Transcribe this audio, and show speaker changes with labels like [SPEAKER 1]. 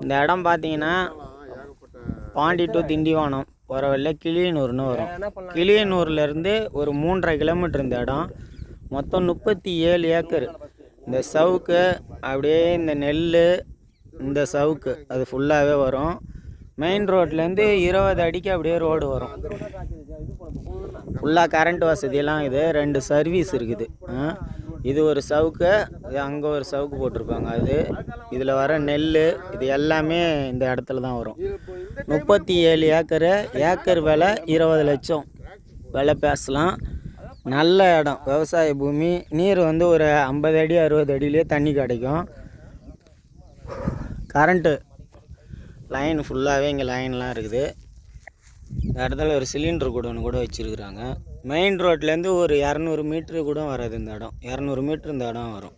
[SPEAKER 1] இந்த இடம் பார்த்தீங்கன்னா பாண்டி டு திண்டிவனம். போகிற வழியில் கிளியனூர்னு வரும். கிளியனூர்லேருந்து ஒரு மூன்றரை கிலோமீட்டர் இந்த இடம். மொத்தம் முப்பத்தி ஏழு ஏக்கர். இந்த சவுக்கு அப்படியே இந்த நெல் இந்த சவுக்கு அது ஃபுல்லாகவே வரும். மெயின் ரோட்லேருந்து இருபது அடிக்கு அப்படியே ரோடு வரும். ஃபுல்லாக கரண்ட் வசதியெல்லாம் இது. ரெண்டு சர்வீஸ் இருக்குது. ஆ. இது ஒரு சவுக்கு இது அங்கே ஒரு சவுக்கு போட்டிருப்பாங்க. அது இதில் வர நெல் இது எல்லாமே இந்த இடத்துல தான் வரும். முப்பத்தி ஏழு ஏக்கரு ஏக்கர் விலை இருபது லட்சம். விலை பேசலாம். நல்ல இடம் விவசாய பூமி. நீர் வந்து ஒரு ஐம்பது அடி அறுபது அடியிலே தண்ணி கிடைக்கும். கரண்ட்டு லைன் ஃபுல்லாகவே இங்கே லைன்லாம் இருக்குது. இந்த இடத்துல ஒரு சிலிண்டர் கூட ஒன்று கூட வச்சுருக்குறாங்க. மெயின் ரோட்லேருந்து ஒரு இரநூறு மீட்ரு கூட வராது இந்த இடம். இரநூறு மீட்ரு இந்த இடம் வரும்.